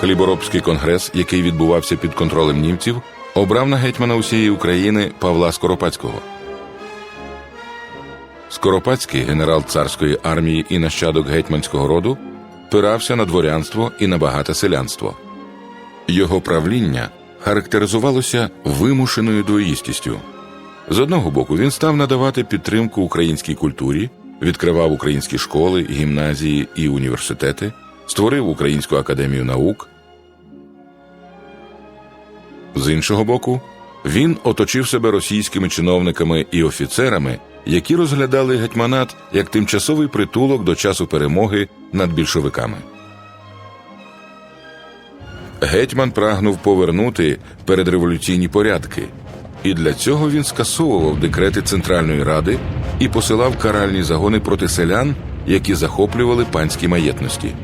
Хліборобський конгрес, який відбувався під контролем німців, обрав на гетьмана усієї України Павла Скоропадського. Скоропадський, генерал царської армії і нащадок гетьманського роду, пирався на дворянство і на багате селянство. Його правління характеризувалося вимушеною двоїстістю. З одного боку, він став надавати підтримку українській культурі, відкривав українські школи, гімназії і університети, створив Українську академію наук. З іншого боку, він оточив себе російськими чиновниками і офіцерами, які розглядали гетьманат як тимчасовий притулок до часу перемоги над більшовиками. Гетьман прагнув повернути передреволюційні порядки, і для цього він скасовував декрети Центральної Ради і посилав каральні загони проти селян, які захоплювали панські маєтності.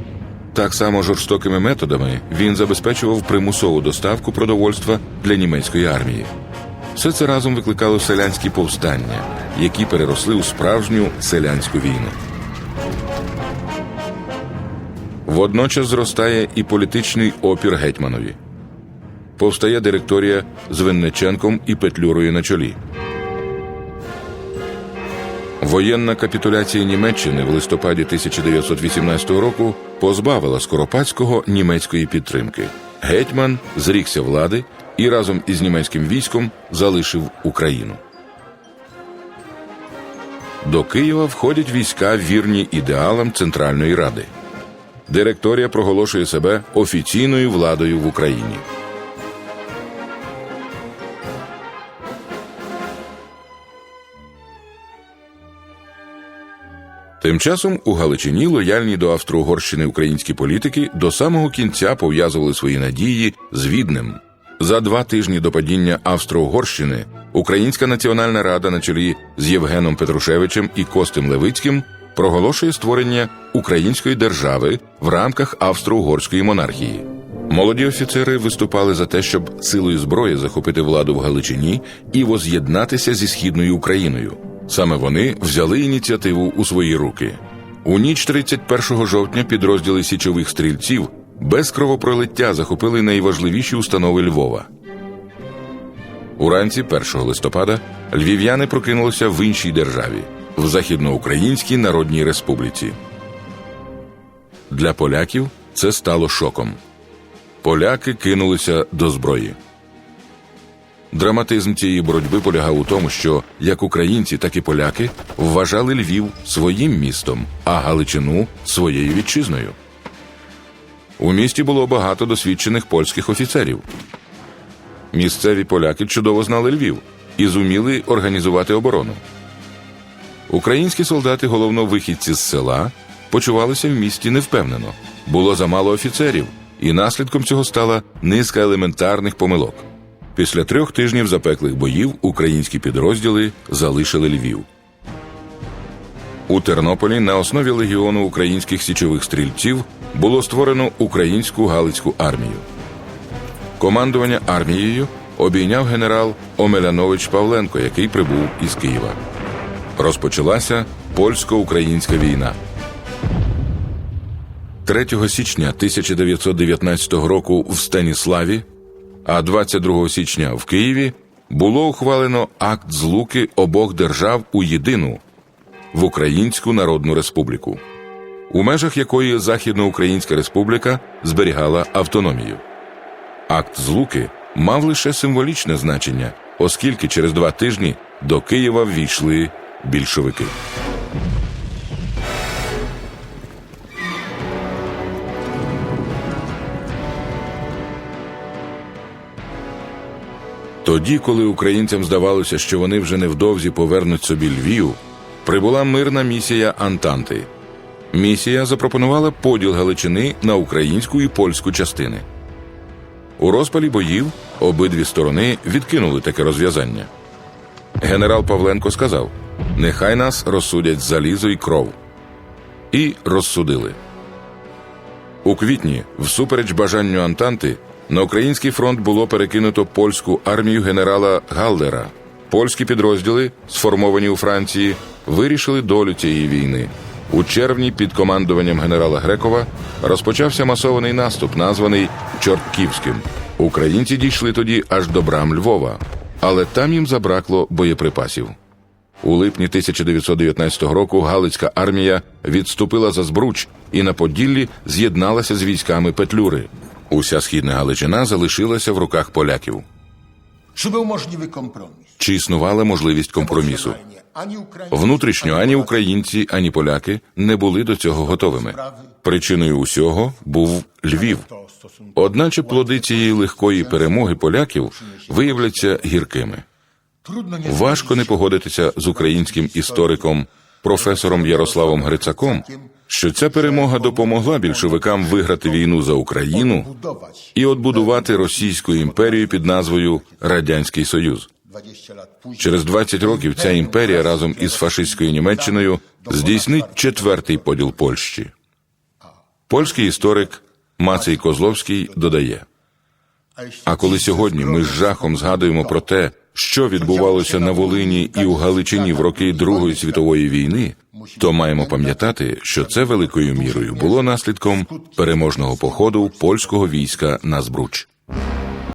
Так само жорстокими методами він забезпечував примусову доставку продовольства для німецької армії. Все це разом викликало селянські повстання, які переросли у справжню селянську війну. Водночас зростає і політичний опір гетьманові. Повстає директорія з Винниченком і Петлюрою на чолі. Воєнна капітуляція Німеччини в листопаді 1918 року позбавила Скоропадського німецької підтримки. Гетьман зрікся влади і разом із німецьким військом залишив Україну. До Києва входять війська вірні ідеалам Центральної Ради. Директорія проголошує себе офіційною владою в Україні. Тим часом у Галичині лояльні до Австро-Угорщини українські політики до самого кінця пов'язували свої надії з Віднем. За два тижні до падіння Австро-Угорщини Українська національна рада на чолі з Євгеном Петрушевичем і Костем Левицьким проголошує створення української держави в рамках австро-угорської монархії. Молоді офіцери виступали за те, щоб силою зброї захопити владу в Галичині і воз'єднатися зі східною Україною. Саме вони взяли ініціативу у свої руки. У ніч 31 жовтня підрозділи січових стрільців без кровопролиття захопили найважливіші установи Львова. Уранці 1 листопада львів'яни прокинулися в іншій державі в Західноукраїнській Народній Республіці. Для поляків це стало шоком. Поляки кинулися до зброї. Драматизм цієї боротьби полягав у тому, що як українці, так і поляки вважали Львів своїм містом, а Галичину своєю вітчизною. У місті було багато досвідчених польських офіцерів. Місцеві поляки чудово знали Львів і зуміли організувати оборону. Українські солдати, головно вихідці з села, почувалися в місті невпевнено. Було замало офіцерів, і наслідком цього стала низка елементарних помилок. Після трьох тижнів запеклих боїв українські підрозділи залишили Львів. У Тернополі на основі легіону українських січових стрільців було створено українську Галицьку армію. Командування армією обійняв генерал Омелянович Павленко, який прибув із Києва. Розпочалася польсько-українська війна. 3 січня 1919 року в Станіславі, а 22 січня в Києві було ухвалено акт злуки обох держав у єдину в Українську Народну Республіку, у межах якої Західноукраїнська Республіка зберігала автономію. Акт злуки мав лише символічне значення, оскільки через два тижні до Києва ввійшли більшовики. Тоді, коли українцям здавалося, що вони вже невдовзі повернуть собі Львів, прибула мирна місія Антанти. Місія запропонувала поділ Галичини на українську і польську частини. У розпалі боїв обидві сторони відкинули таке розв'язання. Генерал Павленко сказав: Нехай нас розсудять залізо і кров. І розсудили. У квітні, всупереч бажанню Антанти, на український фронт було перекинуто польську армію генерала Галлера. Польські підрозділи, сформовані у Франції, вирішили долю цієї війни. У червні під командуванням генерала Грекова розпочався масований наступ, названий Чортківським. Українці дійшли тоді аж до брам Львова, але там їм забракло боєприпасів. У липні 1919 року Галицька армія відступила за Збруч і на Поділлі з'єдналася з військами Петлюри. Уся східна Галичина залишилася в руках поляків. Чи існувала можливість компромісу? Внутрішньо ані українці, ані поляки не були до цього готовими. Причиною усього був Львів. Одначе плоди цієї легкої перемоги поляків виявляться гіркими. Важко не погодитися з українським істориком професором Ярославом Грицаком, що ця перемога допомогла більшовикам виграти війну за Україну і отбудувати Російську імперію під назвою Радянський Союз. 20 lat później. Через 20 років ця імперія разом із фашистською Німеччиною здійснить четвертий поділ Польщі. Польський історик Мацей Козловський додає: а коли сьогодні ми з жахом згадуємо про те, що відбувалося на Волині і у Галичині в роки Другої світової війни, то маємо пам'ятати, що це великою мірою було наслідком переможного походу польського війська на Збруч.